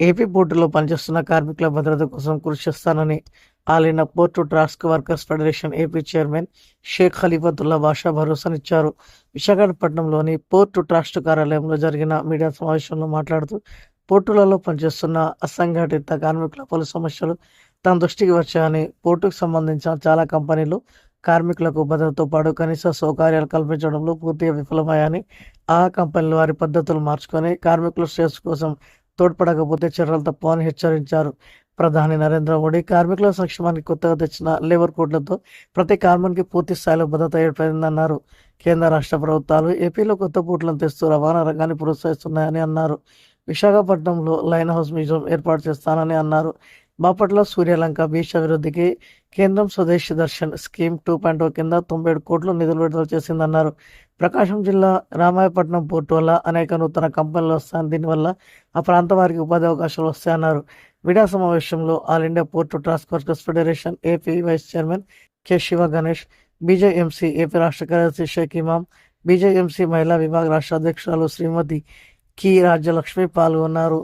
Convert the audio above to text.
AP పోర్టులో పనిచేస్తున్న కార్మికుల భద్రత కోసం కృషి చేస్తానని ఆలైన port ట్రాస్క్ workers federation AP chairman Sheikh Khalifatullah Basha భరోసానిచ్చారు. విశాఖపట్నంలోని పోర్టు ట్రస్ట్ కార్యాలయంలో జరిగిన మీడియా సమావేశంలో మాట్లాడుతూ పోర్టులలో పనిచేస్తున్న అసంఘటిత కార్మికుల పలు సమస్యలు తన దృష్టికి వచ్చాయని పోర్టుకు సంబంధించిన చాలా కంపెనీలు కార్మికులకు భద్రతతో పాటు కనీస సౌకర్యాలు కల్పించడంలో పూర్తిగా విఫలమయ్యాయని ఆ కంపెనీలు వారి పద్ధతులు మార్చుకొని కార్మికుల శ్రేయస్సు కోసం తోడ్పడకపోతే చర్యలు తప్పవని హెచ్చరించారు. ప్రధాని నరేంద్ర మోడీ కార్మికుల సంక్షేమానికి కొత్తగా తెచ్చిన లేబర్ కోడ్లతో ప్రతి కార్మికునికి పూర్తి స్థాయిలో భద్రత ఏర్పడిందన్నారు. కేంద్ర రాష్ట్ర ప్రభుత్వాలు ఏపీలో కొత్త పూట్లను తెస్తూ రవాణా రంగాన్ని ప్రోత్సహిస్తున్నాయని అన్నారు. విశాఖపట్నంలో లైన్ హౌస్ మ్యూజియం ఏర్పాటు చేస్తానని అన్నారు. బాపట్ల సూర్యలంక బీచ్ అభివృద్ధికి కేంద్రం Swadeshi Darshan scheme two point O కింద తొంభై ఏడు కోట్లు నిధులు విడుదల చేసిందన్నారు. ప్రకాశం జిల్లా రామాయపట్నం పోర్టు వల్ల అనేక నూతన కంపెనీలు వస్తాయని దీనివల్ల ఆ ప్రాంత వారికి ఉపాధి అవకాశాలు వస్తాయన్నారు. మీడియా సమావేశంలో all India port transport workers federation AP vice chairman K Shiva Ganesh BJMC AP రాష్ట్ర కార్యదర్శి షేక్ ఇమాం బీజేఎంసీ మహిళా విభాగ రాష్ట్ర అధ్యక్షురాలు శ్రీమతి కి రాజ్యలక్ష్మి పాల్గొన్నారు.